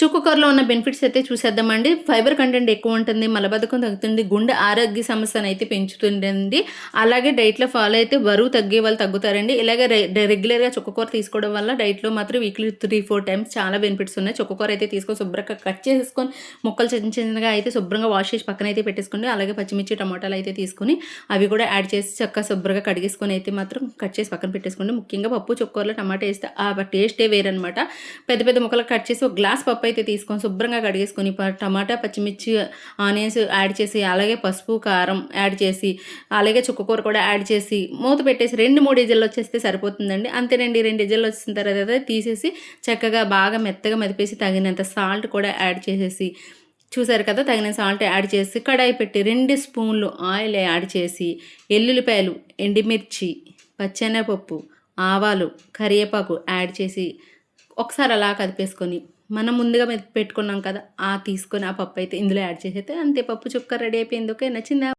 చుక్కకూరలో ఉన్న బెనిఫిట్స్ అయితే చూసేద్దామండి. ఫైబర్ కంటెంట్ ఎక్కువ ఉంటుంది మలబద్ధకం తగ్గుతుంది గుండె ఆరోగ్య సమస్యను అయితే పెంచుతుందండి. అలాగే డైట్లో ఫాలో అయితే బరువు తగ్గే వాళ్ళు తగ్గుతారండి. ఇలాగే రె- రెగ్యులర్గా చుక్కకూర తీసుకోవడం వల్ల డైట్లో మాత్రం వీక్లీ త్రీ ఫోర్ టైమ్స్ చాలా బెనిఫిట్స్ ఉన్నాయి. చుక్కకూర అయితే తీసుకొని శుభ్రంగా కట్ చేసుకొని ముక్కలు చిన్న చిన్నగా అయితే శుభ్రంగా వాష్ చేసి పక్కన అయితే పెట్టేసుకోండి అలాగే పచ్చిమిర్చి టమాటాలు అయితే తీసుకొని అవి కూడా యాడ్ చేసి చక్కగా శుభ్రంగా కడిగేసుకొని అయితే మాత్రం కట్ చేసి పక్కన పెట్టేసుకోండి ముఖ్యంగా పప్పు చుక్కూరలో టమాటా వేస్తే ఆ టేస్టే వేరనమాట పెద్ద పెద్ద ముక్కలు కట్ చేసి ఒక గ్లాస్ పప్పు అయితే తీసుకొని శుభ్రంగా కడిగేసుకొని టమాటా పచ్చిమిర్చి ఆనియన్స్ యాడ్ చేసి అలాగే పసుపు కారం యాడ్ చేసి అలాగే చుక్కకూర కూడా యాడ్ చేసి మూత పెట్టేసి రెండు మూడు ఇజల్లో వచ్చేస్తే సరిపోతుందండి. అంతేనండి రెండు ఇజల్లో వచ్చిన తర్వాత తీసేసి చక్కగా బాగా మెత్తగా మెదిపేసి తగినంత సాల్ట్ కూడా యాడ్ చేసేసి చూసారు కదా తగిన సాల్ట్ యాడ్ చేసి కడాయి పెట్టి రెండు స్పూన్లు ఆయిల్ యాడ్ చేసి ఎల్లుల్లిపాయలు ఎండిమిర్చి పచ్చెనపప్పు ఆవాలు కరివేపాకు యాడ్ చేసి ఒకసారి అలా కదిపేసుకొని మనం ముందుగా పెట్టుకున్నాం కదా ఆ తీసుకొని ఆ పప్పు అయితే ఇందులో యాడ్ చేసి అయితే అంతే పప్పు చుక్క రెడీ అయిపోయింది ఓకే నచ్చిందా?